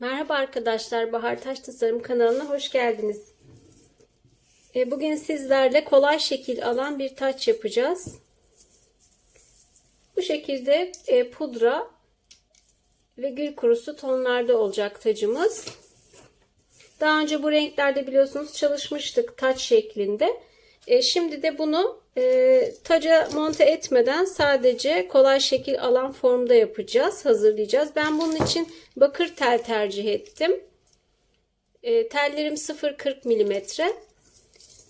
Merhaba arkadaşlar, Bahar Taş Tasarım kanalına hoş geldiniz. E, Bugün sizlerle kolay şekil alan bir taç yapacağız. Bu şekilde e, pudra ve gül kurusu tonlarda olacak tacımız. Daha önce bu renklerde biliyorsunuz çalışmıştık taç şeklinde. E, Şimdi de bunu e, taca monte etmeden sadece kolay şekil alan formda yapacağız, hazırlayacağız. Ben bunun için bakır tel tercih ettim. E, tellerim 0.40 milimetre.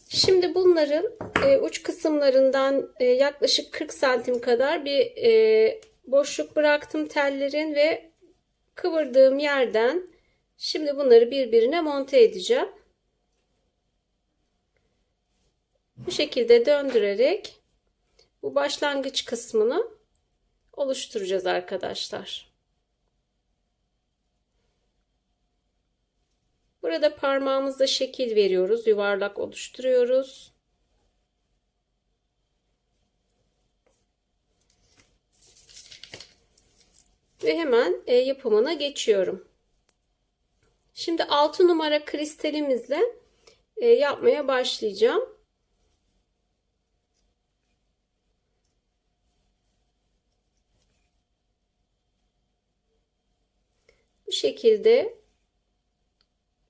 Şimdi bunların e, uç kısımlarından e, yaklaşık 40 santim kadar bir e, boşluk bıraktım tellerin ve kıvırdığım yerden şimdi bunları birbirine monte edeceğim. Bu şekilde döndürerek bu başlangıç kısmını oluşturacağız arkadaşlar. Burada parmağımızla şekil veriyoruz. Yuvarlak oluşturuyoruz. Ve hemen e, yapımına geçiyorum. Şimdi 6 numara kristalimizle e, yapmaya başlayacağım. Şekilde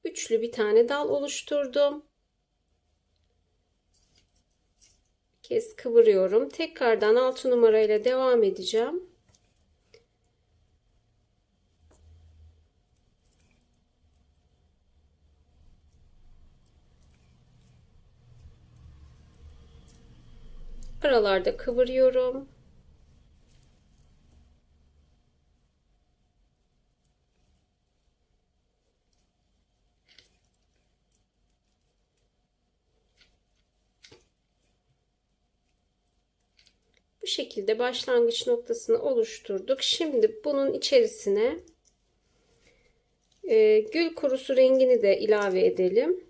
üçlü bir tane dal oluşturdum. Bir kez kıvırıyorum. Tekrardan 6 numarayla devam edeceğim. Aralarda kıvırıyorum. Şekilde başlangıç noktasını oluşturduk. Şimdi bunun içerisine e, gül kurusu rengini de ilave edelim.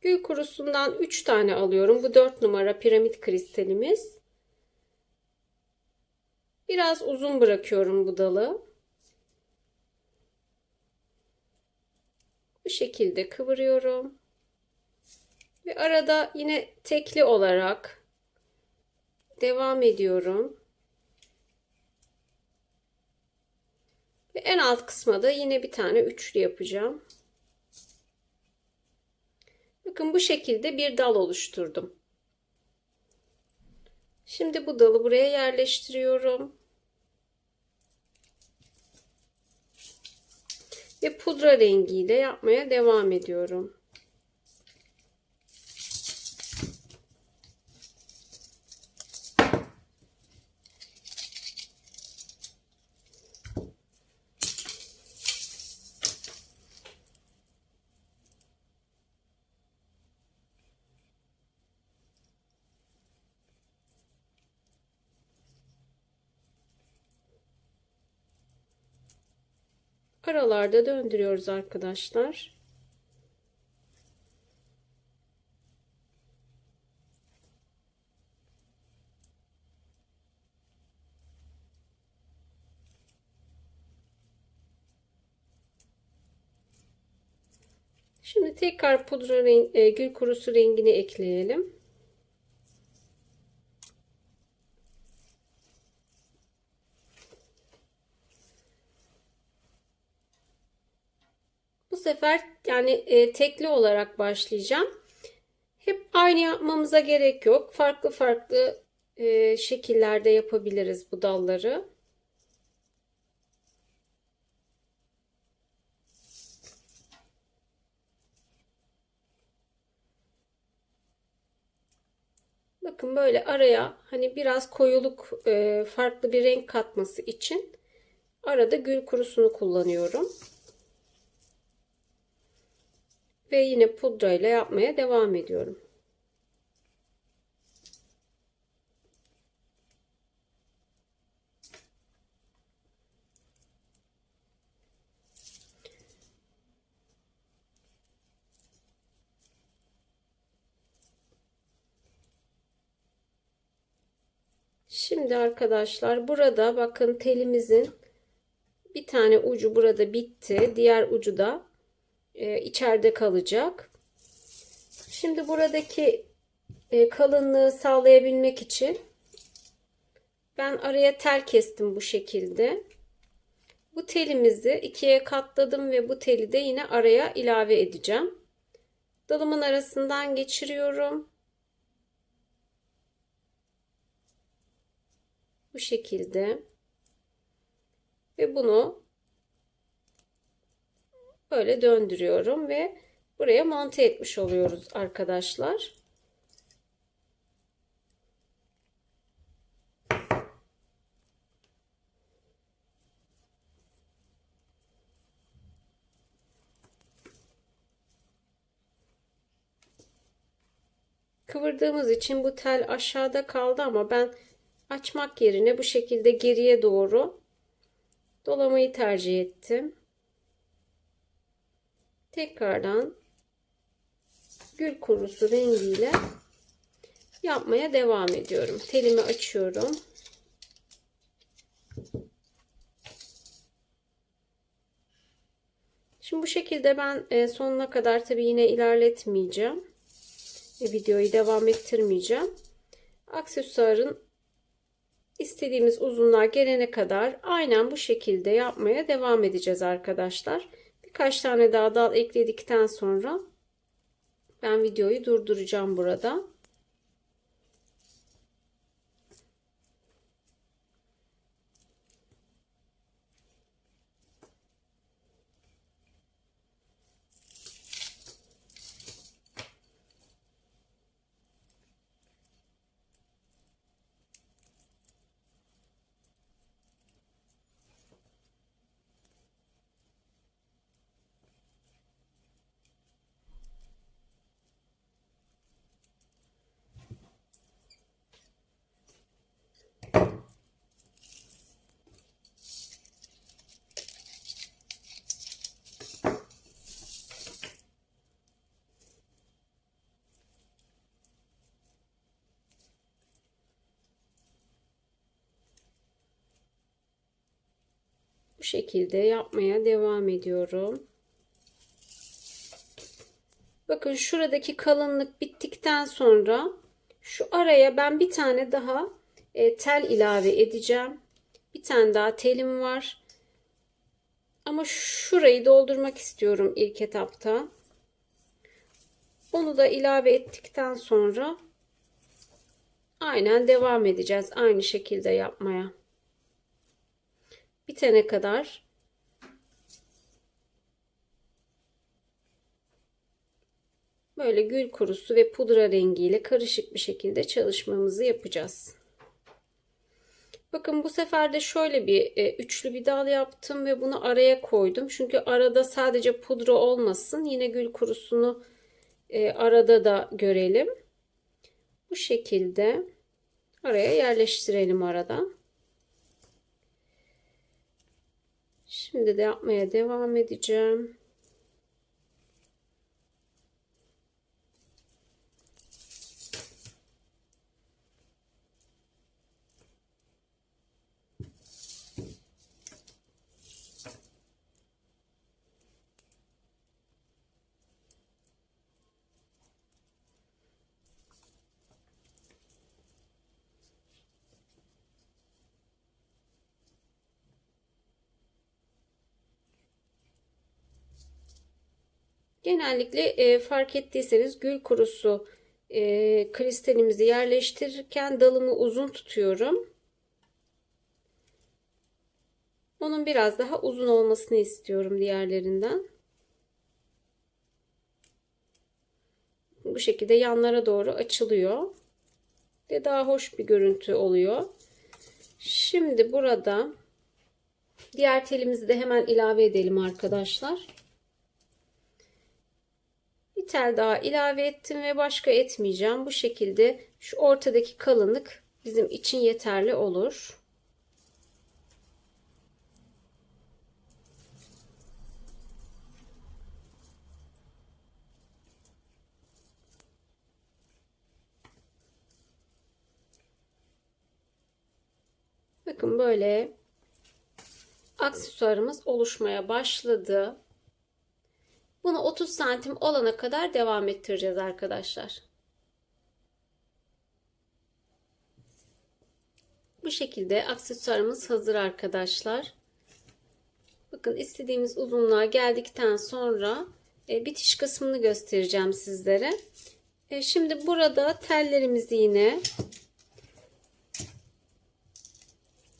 Gül kurusundan 3 tane alıyorum. Bu 4 numara piramit kristalimiz. Biraz uzun bırakıyorum bu dalı. Bu şekilde kıvırıyorum. Ve arada yine tekli olarak devam ediyorum. Ve en alt kısma da yine bir tane üçlü yapacağım. Bakın bu şekilde bir dal oluşturdum. Şimdi bu dalı buraya yerleştiriyorum. Ve pudra rengiyle yapmaya devam ediyorum. Aralarda döndürüyoruz arkadaşlar. Şimdi tekrar pudra renk, e, gül kurusu rengini ekleyelim. Bu sefer yani e, tekli olarak başlayacağım. Hep aynı yapmamıza gerek yok. Farklı farklı e, şekillerde yapabiliriz bu dalları. Bakın böyle araya hani biraz koyuluk e, farklı bir renk katması için arada gül kurusunu kullanıyorum ve yine pudra ile yapmaya devam ediyorum. Şimdi arkadaşlar burada bakın telimizin bir tane ucu burada bitti. Diğer ucu da e, içeride kalacak. Şimdi buradaki e, kalınlığı sağlayabilmek için ben araya tel kestim bu şekilde. Bu telimizi ikiye katladım ve bu teli de yine araya ilave edeceğim. Dalımın arasından geçiriyorum. Bu şekilde. Ve bunu böyle döndürüyorum ve buraya monte etmiş oluyoruz arkadaşlar. Kıvırdığımız için bu tel aşağıda kaldı ama ben açmak yerine bu şekilde geriye doğru dolamayı tercih ettim. Tekrardan gül kurusu rengiyle yapmaya devam ediyorum. Telimi açıyorum. Şimdi bu şekilde ben e, sonuna kadar tabi yine ilerletmeyeceğim. Videoyu devam ettirmeyeceğim. Aksesuarın istediğimiz uzunluğa gelene kadar aynen bu şekilde yapmaya devam edeceğiz arkadaşlar. Birkaç tane daha dal ekledikten sonra ben videoyu durduracağım burada. Bu şekilde yapmaya devam ediyorum. Bakın şuradaki kalınlık bittikten sonra şu araya ben bir tane daha e, tel ilave edeceğim. Bir tane daha telim var. Ama şurayı doldurmak istiyorum ilk etapta. Onu da ilave ettikten sonra aynen devam edeceğiz aynı şekilde yapmaya bitene kadar böyle gül kurusu ve pudra rengiyle karışık bir şekilde çalışmamızı yapacağız. Bakın bu sefer de şöyle bir e, üçlü bir dal yaptım ve bunu araya koydum. Çünkü arada sadece pudra olmasın. Yine gül kurusunu e, arada da görelim. Bu şekilde araya yerleştirelim arada. Şimdi de yapmaya devam edeceğim. Genellikle e, fark ettiyseniz gül kurusu e, kristalimizi yerleştirirken dalımı uzun tutuyorum. Onun biraz daha uzun olmasını istiyorum diğerlerinden. Bu şekilde yanlara doğru açılıyor. Ve daha hoş bir görüntü oluyor. Şimdi burada diğer telimizi de hemen ilave edelim arkadaşlar bir tel daha ilave ettim ve başka etmeyeceğim. Bu şekilde şu ortadaki kalınlık bizim için yeterli olur. Bakın böyle aksesuarımız oluşmaya başladı. Bunu 30 santim olana kadar devam ettireceğiz arkadaşlar. Bu şekilde aksesuarımız hazır arkadaşlar. Bakın istediğimiz uzunluğa geldikten sonra e, bitiş kısmını göstereceğim sizlere. E, şimdi burada tellerimizi yine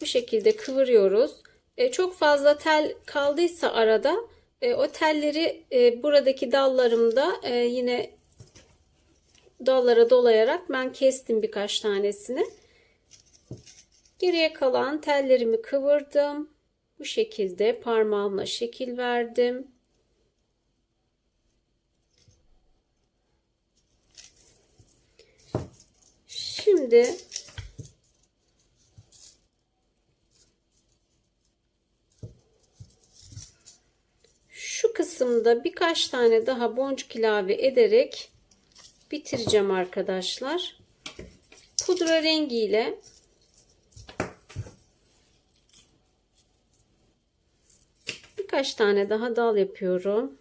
bu şekilde kıvırıyoruz. E, çok fazla tel kaldıysa arada e, o telleri e, buradaki dallarımda e, yine dallara dolayarak ben kestim birkaç tanesini. Geriye kalan tellerimi kıvırdım. Bu şekilde parmağımla şekil verdim. Şimdi şu kısımda birkaç tane daha boncuk ilave ederek bitireceğim arkadaşlar. Pudra rengiyle birkaç tane daha dal yapıyorum.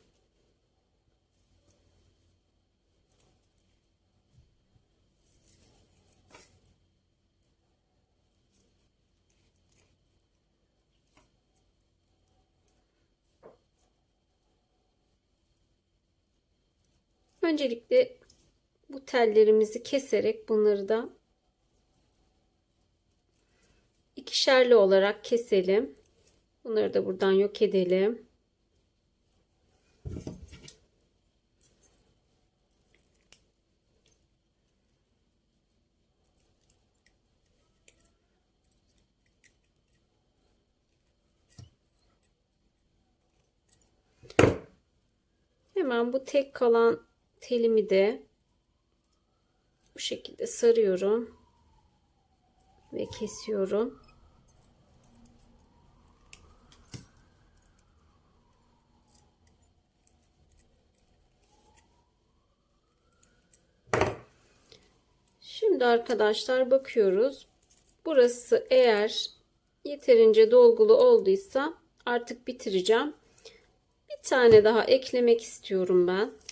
Öncelikle bu tellerimizi keserek bunları da ikişerli olarak keselim. Bunları da buradan yok edelim. Hemen bu tek kalan telimi de bu şekilde sarıyorum ve kesiyorum. Şimdi arkadaşlar bakıyoruz. Burası eğer yeterince dolgulu olduysa artık bitireceğim. Bir tane daha eklemek istiyorum ben.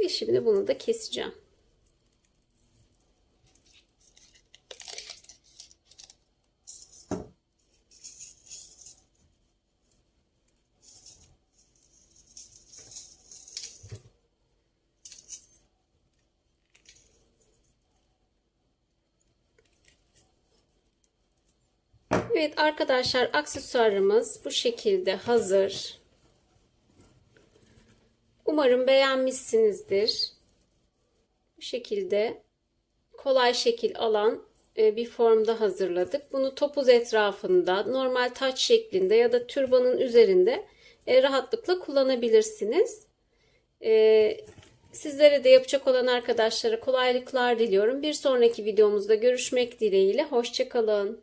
Ve şimdi bunu da keseceğim. Evet arkadaşlar aksesuarımız bu şekilde hazır. Umarım beğenmişsinizdir. Bu şekilde kolay şekil alan e, bir formda hazırladık. Bunu topuz etrafında, normal taç şeklinde ya da türbanın üzerinde e, rahatlıkla kullanabilirsiniz. E, sizlere de yapacak olan arkadaşlara kolaylıklar diliyorum. Bir sonraki videomuzda görüşmek dileğiyle. Hoşçakalın.